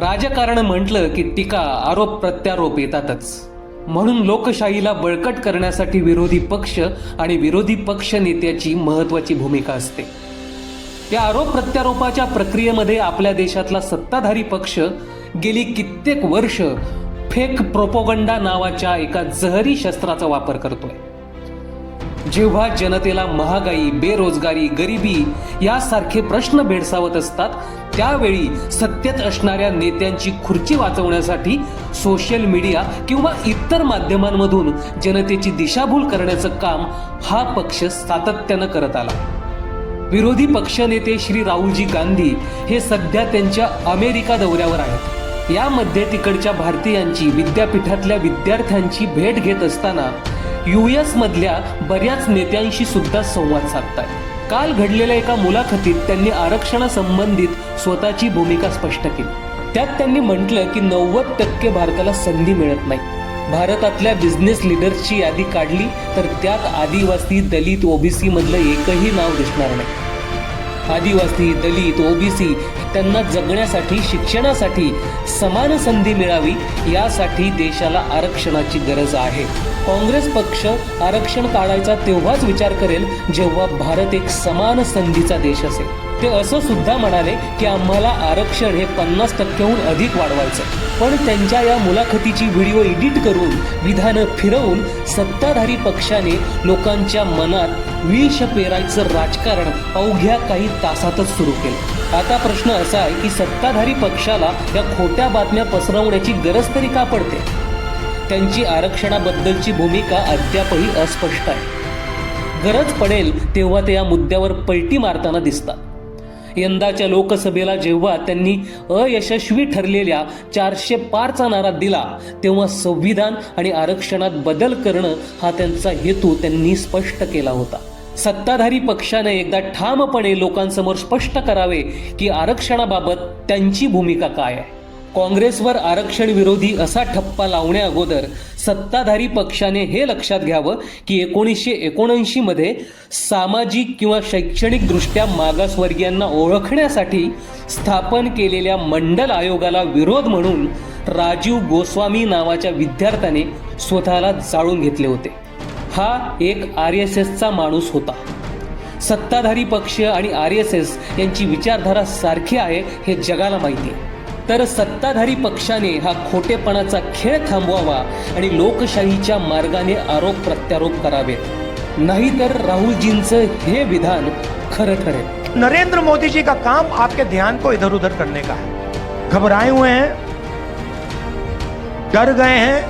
राजकारण म्हटलं की टीका आरोप प्रत्यारोप येतातच. म्हणून लोकशाहीला बळकट करण्यासाठी विरोधी पक्ष आणि विरोधी पक्ष नेत्याची महत्वाची भूमिका असते. या आरोप प्रत्यारोपाच्या प्रक्रियेमध्ये आपल्या देशातला सत्ताधारी पक्ष गेली कित्येक वर्ष फेक प्रोपोगंडा नावाच्या एका जहरी शस्त्राचा वापर करतोय. जेव्हा जनतेला महागाई बेरोजगारी गरिबी यासारखे प्रश्न भेडसावत असतात त्यावेळी सत्तेत असणाऱ्या नेत्यांची खुर्ची वाचवण्यासाठी सोशल मीडिया किंवा इतर माध्यमांमधून जनतेची दिशाभूल करण्याचं काम हा पक्ष सातत्यानं करत आला. विरोधी पक्षनेते श्री राहुलजी गांधी हे सध्या त्यांच्या अमेरिका दौऱ्यावर आहेत. यामध्ये तिकडच्या भारतीयांची विद्यापीठातल्या विद्यार्थ्यांची भेट घेत असताना यू एसमधल्या बऱ्याच नेत्यांशी सुद्धा संवाद साधतायत. काल घडलेल्या एका मुलाखतीत त्यांनी आरक्षणासंबंधित स्वतःची भूमिका स्पष्ट केली. त्यात त्यांनी म्हटलं की नव्वद टक्के भारताला संधी मिळत नाही. भारतातल्या बिझनेस लिडर्सची यादी काढली तर त्यात आदिवासी दलित ओबीसी मधलं एकही नाव दिसणार नाही. आदिवासी दलित ओबीसी त्यांना जगण्यासाठी शिक्षणासाठी समान संधी मिळावी यासाठी देशाला आरक्षणाची गरज आहे. काँग्रेस पक्ष आरक्षण काढायचा तेव्हाच विचार करेल जेव्हा भारत एक समान संधीचा देश असेल. ते असं सुद्धा म्हणाले की आम्हाला आरक्षण हे पन्नास टक्क्याहून अधिक वाढवायचं पण त्यांच्या या मुलाखतीची व्हिडिओ एडिट करून विधानं फिरवून सत्ताधारी पक्षाने लोकांच्या मनात विष पेरायचं राजकारण अवघ्या काही तासातच सुरू केलं. आता प्रश्न असा आहे की सत्ताधारी पक्षाला या खोट्या बातम्या पसरवण्याची गरज तरी का पडते? त्यांची आरक्षणाबद्दलची भूमिका अद्यापही अस्पष्ट आहे. गरज पडेल तेव्हा ते या मुद्द्यावर पलटी मारताना दिसतात. यंदाच्या लोकसभेला जेव्हा त्यांनी अयशस्वी ठरलेल्या चारशे पारचा नारा दिला तेव्हा संविधान आणि आरक्षणात बदल करणं हा त्यांचा हेतू त्यांनी स्पष्ट केला होता. सत्ताधारी पक्षाने एकदा ठामपणे लोकांसमोर स्पष्ट करावे की आरक्षणाबाबत त्यांची भूमिका काय आहे? काँग्रेसवर आरक्षण विरोधी असा ठप्पा लावण्या अगोदर सत्ताधारी पक्षाने हे लक्षात घ्यावं की एकोणीसशे एकोणऐंशी मध्ये सामाजिक किंवा शैक्षणिक दृष्ट्या मागासवर्गीयांना ओळखण्यासाठी स्थापन केलेल्या मंडल आयोगाला विरोध म्हणून राजीव गोस्वामी नावाच्या विद्यार्थ्याने स्वतःला जाळून घेतले होते. हा एक आर एस एसचा माणूस होता. सत्ताधारी पक्ष आणि आर एस एस यांची विचारधारा सारखी आहे हे जगाला माहिती आहे. तर सत्ताधारी पक्षाने हा खोटेपणाचा खेळ थांबवावा आणि लोकशाहीच्या मार्गाने आरोप प्रत्यारोप करावेत. नाहीतर राहुलजींचं हे विधान खरं ठरेल. नरेंद्र मोदी जी का काम आपके ध्यान को इधर उधर करने का है? घबराए हुए हैं? डर गए हैं?